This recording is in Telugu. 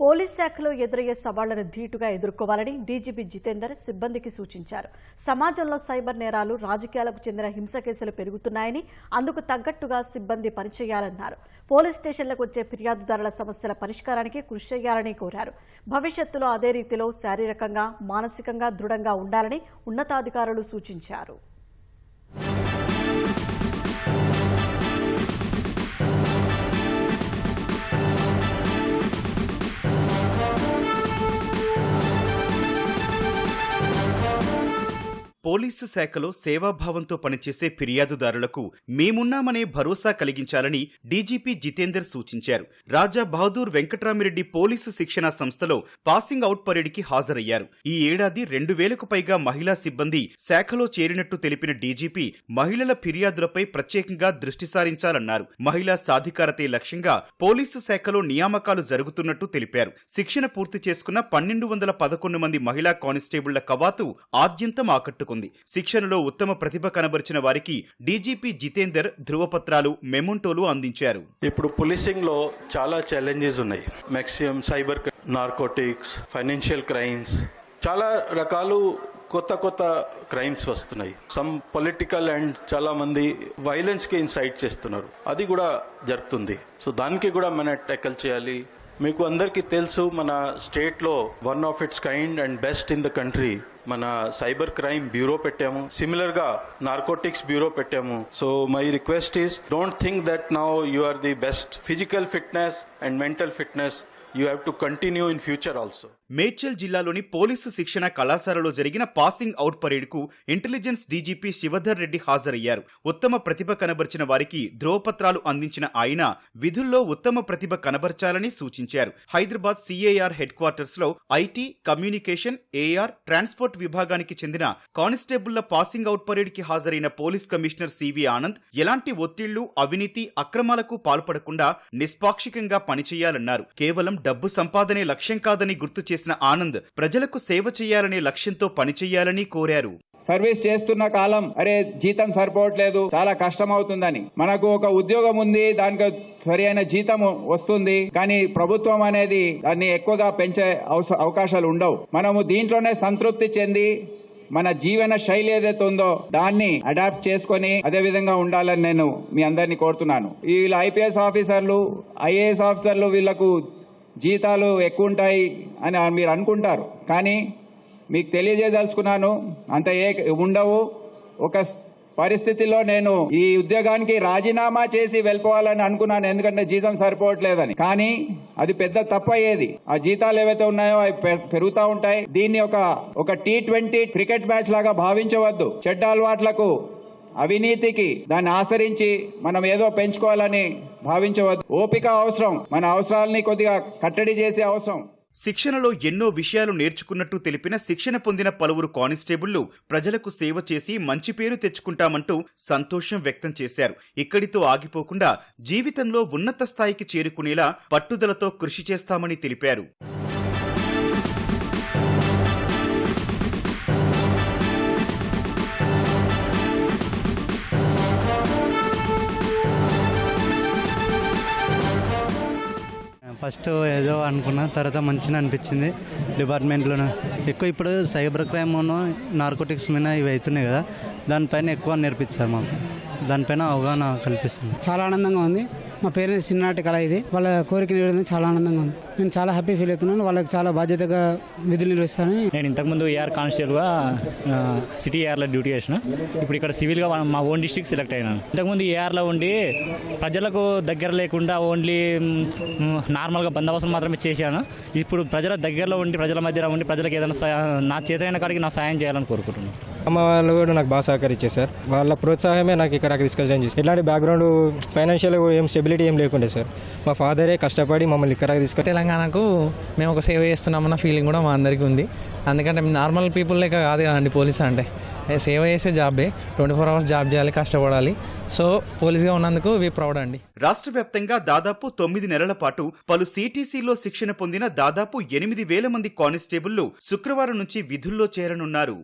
పోలీస్ శాఖలో ఎదురయ్యే సవాళ్ళను ధీటుగా ఎదుర్కోవాలని డీజీపీ జితేందర్ సిబ్బందికి సూచించారు. సమాజంలో సైబర్ నేరాలు రాజకీయాలకు చెందిన హింస కేసులు పెరుగుతున్నాయని అందుకు తగ్గట్టుగా సిబ్బంది పనిచేయాలన్నారు. పోలీస్ స్టేషన్లకు వచ్చే ఫిర్యాదుదారుల సమస్యల పరిష్కారానికి కృషి చేయాలని కోరారు. భవిష్యత్తులో అదే రీతిలో శారీరకంగా మానసికంగా దృఢంగా ఉండాలని ఉన్నతాధికారులు సూచించారు. పోలీసు శాఖలో సేవాభావంతో పనిచేసే ఫిర్యాదుదారులకు మేమున్నామనే భరోసా కలిగించాలని డీజీపీ జితేందర్ సూచించారు. రాజా బహదూర్ వెంకట్రామిరెడ్డి పోలీసు శిక్షణా సంస్థలో పాసింగ్ అవుట్ పరేడ్కి హాజరయ్యారు. ఈ ఏడాది రెండు వేలకు పైగా మహిళా సిబ్బంది శాఖలో చేరినట్టు తెలిపిన డీజీపీ మహిళల ఫిర్యాదులపై ప్రత్యేకంగా దృష్టి సారించాలన్నారు. మహిళా సాధికారతే లక్ష్యంగా పోలీసు శాఖలో నియామకాలు జరుగుతున్నట్టు తెలిపారు. శిక్షణ పూర్తి చేసుకున్న పన్నెండు వందల పదకొండు మంది మహిళా కానిస్టేబుళ్ళ కవాతు ఆద్యంతం ఆకట్టుకుంది. శిక్షణలో ఉత్తమ ప్రతిభ కనబరిచిన వారికి డీజీపీ జితేందర్ ధృవపత్రాలు మెమొంటోలు అందించారు. ఇప్పుడు పోలీసింగ్లో చాలా ఛాలెంజెస్ ఉన్నాయి. Maximum cyber narcotics financial crimes చాలా రకాలు కొత్త కొత్త క్రైమ్స్ వస్తున్నాయి. సమ్ పొలిటికల్ అండ్ చాలా మంది వైలెన్స్కి ఇన్సైట్ చేస్తున్నారు. అది కూడా జరుగుతుంది. సో దానికి కూడా మన ట్యాకల్ చేయాలి. మీకు అందరికీ తెలుసు మన స్టేట్లో one of its kind and best in the country. మన సైబర్ క్రైమ్ బ్యూరో పెట్టాము. సిమిలర్గా నార్కోటిక్స్ బ్యూరో పెట్టాము. So my request is don't think that now you are the best physical fitness and mental fitness you have to continue in future also Medchal జిల్లాలోని పోలీసు శిక్షణ కళాశాలలో జరిగిన పాసింగ్ అవుట్ పరేడ్కు ఇంటెలిజెన్స్ డీజీపీ శివధర్ రెడ్డి హాజరయ్యారు. ఉత్తమ ప్రతిభ కనబర్చిన వారికి ధ్రువపత్రాలు అందించిన ఆయన విధుల్లో ఉత్తమ ప్రతిభ కనబర్చాలని సూచించారు. హైదరాబాద్ సిఏఆర్ హెడ్ క్వార్టర్స్లో ఐటీ కమ్యూనికేషన్ ఏఆర్ ట్రాన్స్పోర్ట్ విభాగానికి చెందిన కానిస్టేబుల్ల పాసింగ్ అవుట్ పరేడ్కి హాజరైన పోలీస్ కమిషనర్ సివి ఆనంద్ ఎలాంటి ఒత్తిళ్ళు అవినీతి అక్రమాలకు పాల్పడకుండా నిష్పాక్షికంగా పనిచేయాలన్నారు. కేవలం డబ్బు సంపాదనే లక్ష్యం కాదని గుర్తు చేసిన ఆనంద్ ప్రజలకు సేవ చేయాలనే లక్ష్యంతో పనిచేయాలని కోరారు. సర్వీస్ చేస్తున్న కాలం అరే జీతం సరిపోవట్లేదు చాలా కష్టం అవుతుందని మనకు ఒక ఉద్యోగం ఉంది దానికి సరి అయిన జీతం వస్తుంది కానీ ప్రభుత్వం అనేది దాన్ని ఎక్కువగా పెంచే అవకాశాలు ఉండవు. మనము దీంట్లోనే సంతృప్తి చెంది మన జీవన శైలి ఏదైతే ఉందో దాన్ని అడాప్ట్ చేసుకొని అదే విధంగా ఉండాలని నేను మీ అందరినీ కోరుతున్నాను. వీళ్ళు ఐపీఎస్ ఆఫీసర్లు ఐఏఎస్ ఆఫీసర్లు వీళ్ళకు జీతాలు ఎక్కువ ఉంటాయి అని మీరు అనుకుంటారు. కానీ మీకు తెలియజేయదలుచుకున్నాను అంత ఏ ఉండవు. ఒక పరిస్థితిలో నేను ఈ ఉద్యోగానికి రాజీనామా చేసి వెళ్ళిపోవాలని అనుకున్నాను ఎందుకంటే జీతం సరిపోవట్లేదని. కానీ అది పెద్ద తప్పు అయ్యేది. ఆ జీతాలు ఏవైతే ఉన్నాయో అవి పె- పెరుగుతూ ఉంటాయి. దీన్ని ఒక ఒక టీ ట్వంటీ క్రికెట్ మ్యాచ్ లాగా భావించవద్దు. చెడ్డ అలవాట్లకు అవినీతికి దాన్ని ఆచరించి మనం ఏదో పెంచుకోవాలని భావించవద్దు. ఓపిక అవసరం. మన అవసరాలని కొద్దిగా కట్టడి చేసే అవసరం. శిక్షణలో ఎన్నో విషయాలు నేర్చుకున్నట్టు తెలిపిన శిక్షణ పొందిన పలువురు కానిస్టేబుళ్ళు ప్రజలకు సేవ చేసి మంచి పేరు తెచ్చుకుంటామంటూ సంతోషం వ్యక్తం చేశారు. ఇక్కడితో ఆగిపోకుండా జీవితంలో ఉన్నత స్థాయికి చేరుకునేలా పట్టుదలతో కృషి చేస్తామని తెలిపారు. ఫస్ట్ ఏదో అనుకున్నా తర్వాత మంచిగా అనిపించింది. డిపార్ట్మెంట్లో ఎక్కువ ఇప్పుడు సైబర్ క్రైమ్ నార్కోటిక్స్ మీద ఇవి అవుతున్నాయి కదా దానిపైన ఎక్కువ నేర్పించారు మాకు. దానిపైన అవగాహన కల్పిస్తుంది చాలా ఆనందంగా ఉంది. మా పేరెంట్స్ చిన్ననాటి కళ ఇది. వాళ్ళ కోరిక నెరవేరడం చాలా ఆనందంగా ఉంది. నేను చాలా హ్యాపీ ఫీల్ అవుతున్నాను వాళ్ళకి చాలా బాధ్యతగా విధులు నిర్వహిస్తానని నేను ఇంతకుముందు ఏఆర్ కానిస్టేబుల్గా సిటీ ఏఆర్లో డ్యూటీ చేసిన. ఇప్పుడు ఇక్కడ సివిల్గా మా ఓన్ డిస్ట్రిక్ట్ సెలెక్ట్ అయినాను. ఇంతకుముందు ఏఆర్లో ఉండి ప్రజలకు దగ్గర లేకుండా ఓన్లీ నార్మల్గా బందోబస్తు మాత్రమే చేశాను. ఇప్పుడు ప్రజల దగ్గరలో ఉండి ప్రజల మధ్యలో ఉండి ప్రజలకు ఏదైనా నా చేతైన కాడికి నా సాయం చేయాలని కోరుకుంటున్నాను. అమ్మ వాళ్ళు కూడా నాకు బాగా సహకరించారు సార్. వాళ్ళ ప్రోత్సాహమే నాకు ఇక్కడ డిస్కషన్ చేసి ఇలాంటి బ్యాక్గ్రౌండ్ ఫైనాన్షియల్ ఏం స్టెబిలిటీ ఏం లేకుండే సార్. మా ఫాదరే కష్టపడి మమ్మల్ని ఇక్కడ తీసుకొని తెలంగాణకు మేము ఒక సేవ చేస్తున్నామన్న ఫీలింగ్ కూడా మా అందరికీ ఉంది. అందుకంటే నార్మల్ పీపుల్ లెక్క కాదు కదండి పోలీస్ అంటే. సేవ చేసే జాబే ట్వంటీ ఫోర్ అవర్స్ జాబ్ చేయాలి కష్టపడాలి. సో పోలీస్గా ఉన్నందుకు వి ప్రౌడ్ అండి. రాష్ట్ర వ్యాప్తంగా దాదాపు తొమ్మిది నెలల పాటు పలు సిటీసీలో శిక్షణ పొందిన దాదాపు ఎనిమిది వేల మంది కానిస్టేబుళ్ళు శుక్రవారం నుంచి విధుల్లో చేరనున్నారు.